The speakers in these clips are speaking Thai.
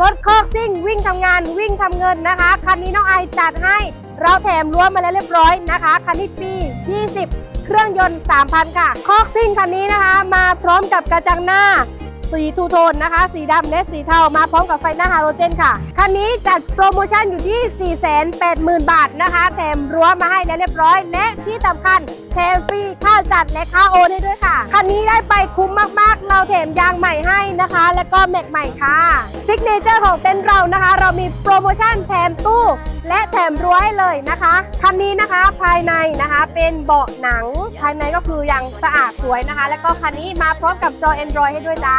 รถคอกซิ่ง วิ่งทำงานวิ่งทำเงินนะคะ คันนี้น้องไอจัดให้เราแถมรั้วมาแล้วเรียบร้อยนะคะ คันนี้ปี 20 เครื่องยนต์ 3,000 ค่ะ คอกซิ่งคันนี้นะคะ มาพร้อมกับกระจังหน้า สีทูโทนนะคะ สีดำและสีเทามาพร้อมกับไฟหน้าฮาโลเจนค่ะ คันนี้จัดโปรโมชั่นอยู่ที่ 480,000 บาทนะคะแถมรั้วมาให้แล้วเรียบร้อย และที่สำคัญแถมฟรีค่าจัดและค่าโอนให้ด้วยค่ะ คันนี้ได้ไปคุ้มมากๆ เราแถมยางใหม่ให้นะคะ แล้วก็แม็กใหม่ค่ะซิกเนเจอร์ของเต็นท์เรานะคะ เรามีโปรโมชั่นแถมตู้ และแถมรั้วให้เลยนะคะ คันนี้นะคะภายในนะคะเป็นเบาะหนัง ภายในก็คือยังสะอาดสวยนะคะ แล้วก็คันนี้มาพร้อมกับจอ Android ให้ด้วยจ้า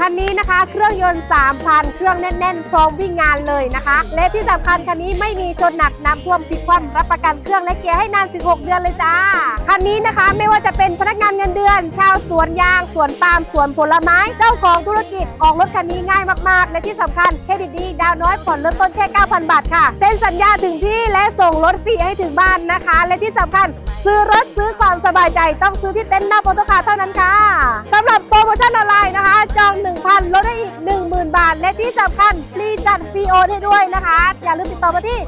คันนี้นะคะเครื่องยนต์ 3,000 เครื่องแน่นๆ พร้อมวิ่งงานเลยนะคะ และที่สำคัญคันนี้ไม่มีชนหนักน้ำท่วมพลิกคว่ำรับประกันเครื่องและเกียร์ให้นานถึง6เดือนเลยจ้า คันนี้นะคะไม่ว่าจะเป็นพนักงานเงินเดือน ชาวสวนยาง สวนปาล์มสวนผลไม้ เจ้าของธุรกิจออกรถคันนี้ง่ายมากๆ และที่สำคัญเครดิตดีดาวน้อยผ่อนเริ่มต้นแค่ 9,000 บาทค่ะ เซ็นสัญญาถึงที่และส่งรถฟรีให้ถึงบ้านนะคะ และที่สำคัญ ซื้อรถซื้อความสบายใจต้องซื้อที่เต็นท์หน้าโปรโตคาเท่านั้นค่ะสำหรับโปรโมชั่นออนไลน์นะคะ จอง 1,000 ลดได้อีก 10,000 บาท และที่สำคัญฟรีจัดฟรีโอนให้ด้วยนะคะ อย่าลืมติดต่อมาที่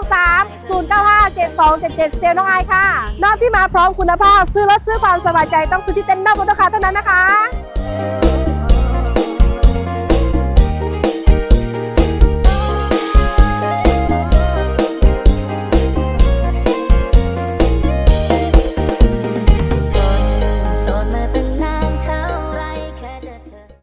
063 095 7277 เซลลน้องไอายค่ะนอกที่มาพร้อมคุณภาพ ซื้อรถซื้อความสบายใจต้องซื้อที่เต็นท์หน้าโปรโตคาเท่านั้นนะคะ